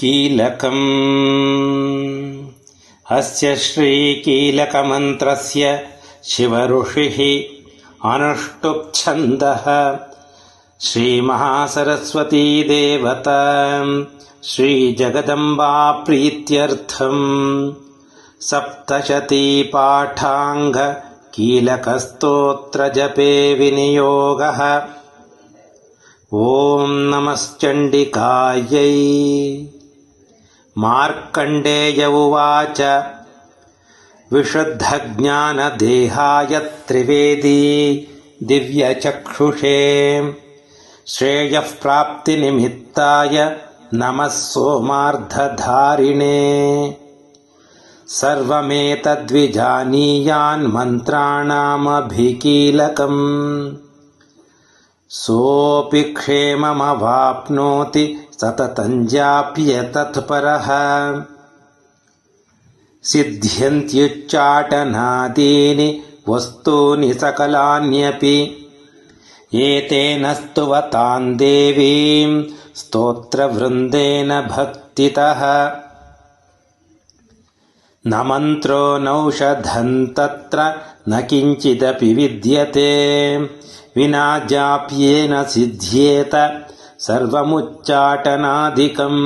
कीलकम्। अस्य श्रीकीलकमन्त्रस्य शिवऋषिः अनुष्टुप्छन्दः। श्रीमहासरस्वती देवता। श्रीजगदम्बा प्रीत्यर्थम् सप्तशतीपाठाङ्गकीलकस्तोत्रजपे विनियोगः। ॐ नमश्चण्डिकायै मार्कण्डेय उवाच विशुद्धज्ञानदेहाय त्रिवेदी दिव्यचक्षुषे। श्रेयः प्राप्तिनिमित्ताय नमः सोमार्धधारिणे। सर्वमेतद्विजानीयान्मन्त्राणामभिकीलकम् सोऽपि क्षेममवाप्नोति सततञ्जाप्यतत्परः। सिद्ध्यन्त्युच्चाटनादीनि वस्तूनि सकलान्यपि। एतेन स्तुवताम् देवीम् स्तोत्रवृन्देन भक्तितः न मन्त्रो नौषधम् तत्र न किञ्चिदपि विद्यते विना जाप्येन सिद्ध्येत सर्वमुच्चाटनादिकम्